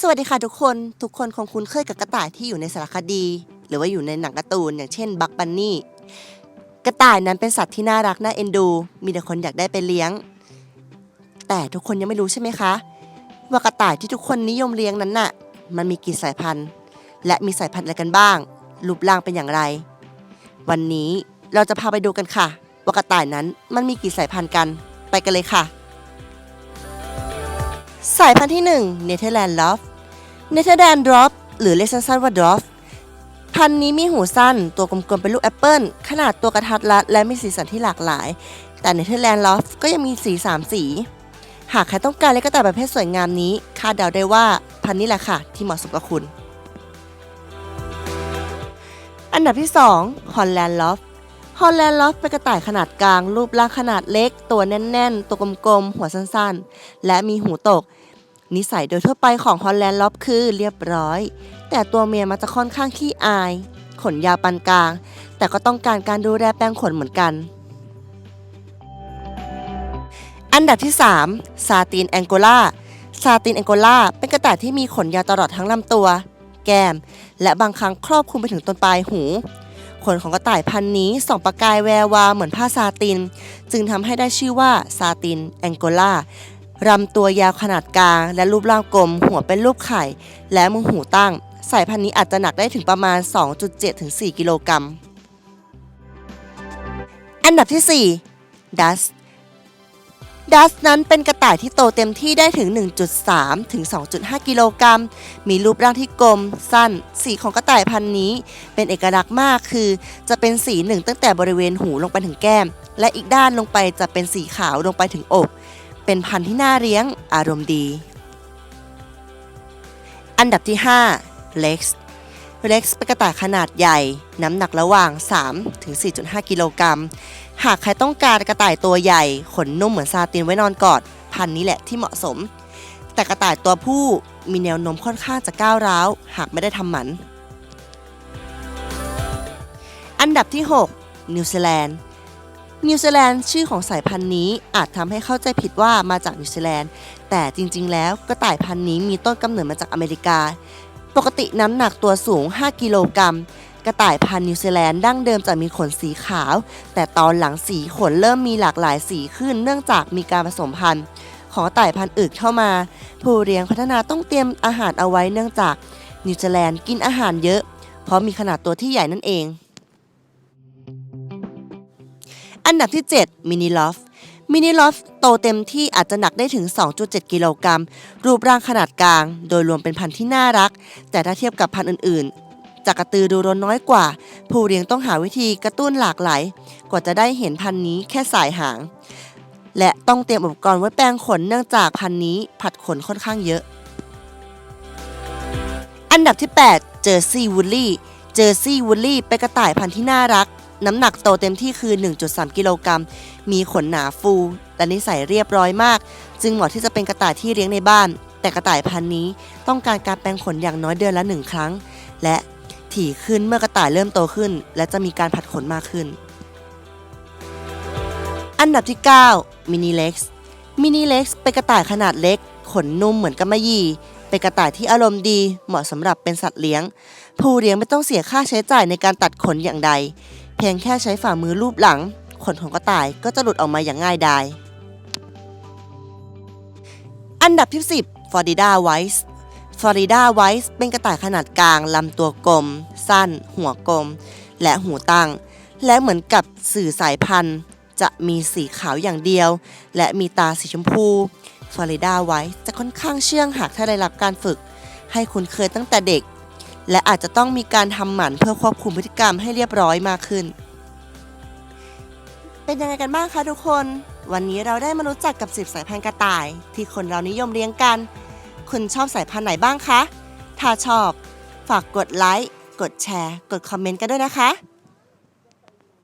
สวัสดีค่ะทุกคน ทุกคนคงคุ้นเคยกับกระต่ายที่อยู่ในสารคดี หรือว่าอยู่ในหนังการ์ตูนอย่างเช่นบักบันนี่ กระต่ายนั้นเป็นสัตว์ที่น่ารักน่าเอ็นดู มีแต่คนอยากได้ไปเลี้ยง แต่ทุกคนยังไม่รู้ใช่ไหมคะ ว่ากระต่ายที่ทุกคนนิยมเลี้ยงนั้นน่ะ มันมีกี่สายพันธุ์ และมีสายพันธุ์อะไรกันบ้าง รูปร่างเป็นอย่างไร วันนี้เราจะพาไปดูกันค่ะ ว่ากระต่ายนั้นมันมีกี่สายพันธุ์กัน ไปกันเลยค่ะ สายพันธุ์ที่1 Netherland l o f Netherland Drop หรือเรียกสั้นๆว่า Drop พันธุ์นี้มีหูสั้น ตัวกลมๆเป็นลูกแอปเปิลขนาดตัวกระทัดรัดและมีสีสันที่หลากหลาย แต่ Netherland l o f ก็ยังมีสี 3 สี หากใครต้องการเลี้ยงกระต่ายประเภทสวยงามนี้คาดเดาได้ว่าพันธุ์นี้แหละค่ะ ที่เหมาะสมกับคุณ อันดับที่2 Holland l o f ฮอลแลนด์ลอฟเป็นกระต่ายขนาดกลาง รูปร่างขนาดเล็ก ตัวแน่น ๆ ตัวกลมๆ หัวสั้นๆ และมีหูตก นิสัยโดยทั่วไปของฮอลแลนด์ล็อฟคือเรียบร้อย แต่ตัวเมียมันจะค่อนข้างขี้อาย ขนยาวปานกลาง แต่ก็ต้องการการดูแลแปรงขนเหมือนกัน อันดับที่ 3 ซาตินแองโกลาซาตินแองโกลาเป็นกระต่ายที่มีขนยาวตลอดทั้งลำตัว แก้ม และบางครั้งครอบคลุมไปถึงต้นปลายหูขนของกระต่ายพันธุ์นี้ส่องประกายแวววาวเหมือนผ้าซาติน จึงทำให้ได้ชื่อว่าซาตินแองโกลา รำตัวยาวขนาดกลาง และรูปร่างกลม หัวเป็นรูปไข่ และมุมหูตั้ง สายพันธุ์นี้อาจจะหนักได้ถึงประมาณ 2.7 ถึง 4 กิโลกรัม อันดับที่ 4 ดัสดัสนั้นเป็นกระต่ายที่โตเต็มที่ได้ถึง 1.3 ถึง 2.5 กิโลกรัม มีรูปร่างที่กลม สั้น สีของกระต่ายพันธุ์นี้ เป็นเอกลักษณ์มากคือ จะเป็นสีหนึ่งตั้งแต่บริเวณหูลงไปถึงแก้ม และอีกด้านลงไปจะเป็นสีขาวลงไปถึงอก เป็นพันธุ์ที่น่าเลี้ยงอารมณ์ดี อันดับที่ 5 Lex Lex เป็นกระต่ายขนาดใหญ่ น้ำหนักระหว่าง3ถึง4.5 กิโลกรัม หากใครต้องการกระต่ายตัวใหญ่ ขนนุ่มเหมือนซาตินไว้นอนกอด พันธุ์นี้แหละที่เหมาะสม แต่กระต่ายตัวผู้มีแนวโน้มค่อนข้างจะก้าวร้าว หากไม่ได้ทำหมัน อันดับที่ 6 นิวซีแลนด์ นิวซีแลนด์ชื่อของสายพันธุ์นี้อาจทำให้เข้าใจผิดว่ามาจากนิวซีแลนด์ แต่จริงๆ แล้วกระต่ายพันธุ์นี้มีต้นกำเนิดมาจากอเมริกา ปกติน้ำหนักตัวสูง 5 กิโลกรัม กระต่ายพันธุ์นิวซีแลนด์ดั้งเดิมจะมีขนสีขาว แต่ตอนหลังสีขนเริ่มมีหลากหลายสีขึ้น เนื่องจากมีการผสมพันธุ์ ของกระต่ายพันธุ์อื่นเข้ามา ผู้เลี้ยงพัฒนาต้องเตรียมอาหารเอาไว้เนื่องจากนิวซีแลนด์กินอาหารเยอะ เพราะมีขนาดตัวที่ใหญ่นั่นเอง อันดับที่ 7 มินิลอฟมินิลอฟโตเต็มที่อาจจะหนักได้ถึง 2.7 กิโลกรัม รูปร่างขนาดกลาง โดยรวมเป็นพันธุ์ที่น่ารัก แต่ถ้าเทียบกับพันธุ์อื่นๆจะกระตือรือร้นน้อยกว่า ผู้เลี้ยงต้องหาวิธีกระตุ้นหลากหลาย กว่าจะได้เห็นพันธุ์นี้แค่สายหาง และต้องเตรียมอุปกรณ์ไว้แปรงขนเนื่องจากพันธุ์นี้ผัดขนค่อนข้างเยอะ อันดับที่ 8 เจอร์ซี่วูลลี่ เจอร์ซี่วูลลี่เป็นกระต่ายพันธุ์ที่น่ารัก น้ำหนักโตเต็มที่คือ 1.3 กิโลกรัม มีขนหนาฟู และนิสัยเรียบร้อยมาก จึงเหมาะที่จะเป็นกระต่ายที่เลี้ยงในบ้าน แต่กระต่ายพันธุ์นี้ต้องการการแปรงขนอย่างน้อยเดือนละหนึ่งครั้ง และถี่ขึ้นเมื่อกระต่ายเริ่มโตขึ้น และจะมีการผัดขนมากขึ้น อันดับที่ 9 มินิเล็กซ์ มินิเล็กซ์เป็นกระต่ายขนาดเล็ก ขนนุ่มเหมือนกำมะหยี่เป็นกระต่ายที่อารมณ์ดี เหมาะสำหรับเป็นสัตว์เลี้ยง ผู้เลี้ยงไม่ต้องเสียค่าใช้จ่ายในการตัดขนอย่างใด เพียงแค่ใช้ฝ่ามือลูบหลัง ขนของกระต่ายก็จะหลุดออกมาอย่างง่ายดาย อันดับที่ 10ฟอร์ดิดาไวส์ฟลอริดาไวส์เป็นกระต่ายขนาดกลางลำตัวกลม สั้น หัวกลม และหูตั้ง และเหมือนกับสื่อสายพันธุ์ จะมีสีขาวอย่างเดียว และมีตาสีชมพูฟลอริดาไวส์จะค่อนข้างเชื่องหากถ้าได้รับการฝึก ให้คุ้นเคยตั้งแต่เด็ก และอาจจะต้องมีการทำหมันเพื่อควบคุมพฤติกรรมให้เรียบร้อยมากขึ้น เป็นยังไงกันบ้างคะทุกคน วันนี้เราได้มารู้จักกับ 10 สายพันธุ์กระต่าย ที่คนเรานิยมเลี้ยงกัน คุณชอบสายพันธุ์ไหนบ้างคะ ถ้าชอบ ฝากกดไลค์ กดแชร์ กดคอมเมนต์กันด้วยนะคะ